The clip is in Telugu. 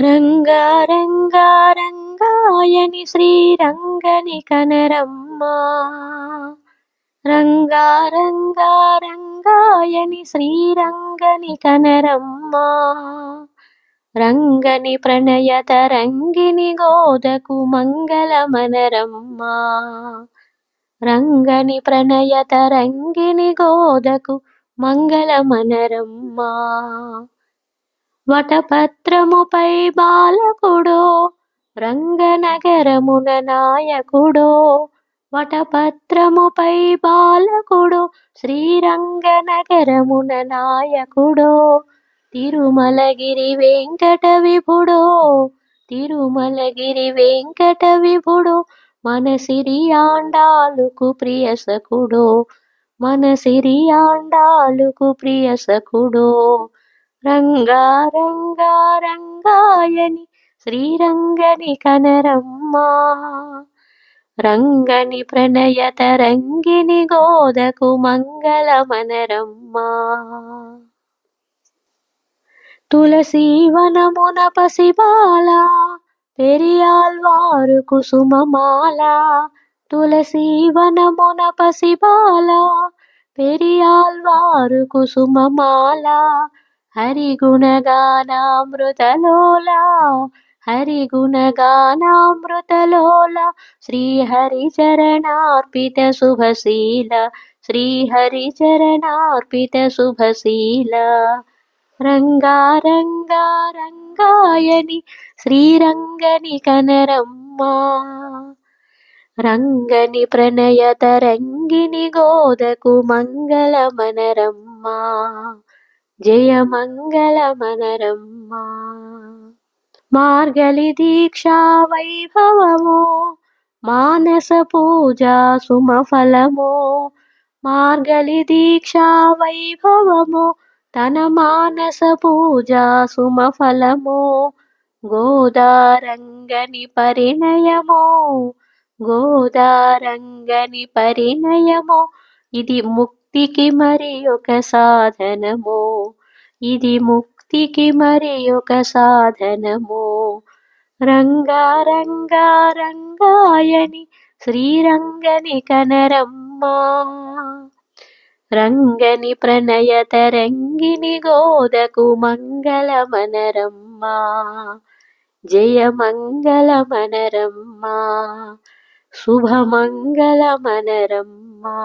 రంగారంగారంగాయని శ్రీరంగని కనరమ్మా. రంగారంగారంగాయని శ్రీరంగని కనరమ్మా. రంగని ప్రణయత రంగిని గోదకు మంగళ మంగళమనరమ్మా రంగని ప్రణయత రంగిని గోదకు మంగళ మంగళమనరమ్మా వటపత్రముపై బాలకుడో రంగనగరమున నాయకుడో వటపత్రముపై బాలకుడు శ్రీరంగనగరమున నాయకుడో తిరుమలగిరి వెంకట విభుడో తిరుమలగిరి వెంకట విభుడు మన సిరియాండాలుకు ప్రియసకుడో మన సిరియాండాలుకు ప్రియసకుడో. రంగారంగారంగాయని శ్రీరంగని కనరమ్మా. రంగని ప్రణయ తరంగిని గోదకు మంగళ మంగళమనరమ్మా తులసీవనమున పసిబాల పెరియాల్వారు కుసుమమాల. తులసీవనమున పసిబాల పెరియాల్వారు కుసుమమాల. హరి గుణగానామృతలోలా హరి గుణగానామృతలోలా శ్రీహరి చరణార్పిత శుభశీల శ్రీహరి చరణార్పిత శుభశీల. రంగారంగారంగాయని శ్రీరంగని కనరమ్మా రంగని ప్రణయ తరంగిని గోదకు మంగళ మనరమ్మా మంగళమనరమ్మా మార్గలి దీక్షా వైభవము మానస పూజా సుమఫలము మార్గలి దీక్షా వైభవము తన మానస పూజా సుమఫలము గోదారంగని పరిణయము గోదారంగని పరిణయము ఇది ముక్తికి మరి ఒక సాధనము. ఇది ముక్తికి మరి ఒక సాధనము రంగారంగారంగాయని శ్రీరంగని కనరమ్మా. రంగని ప్రణయ తరంగిని గోదకు మంగళమనరమ్మా జయ శుభమంగళ మనరమ్మా.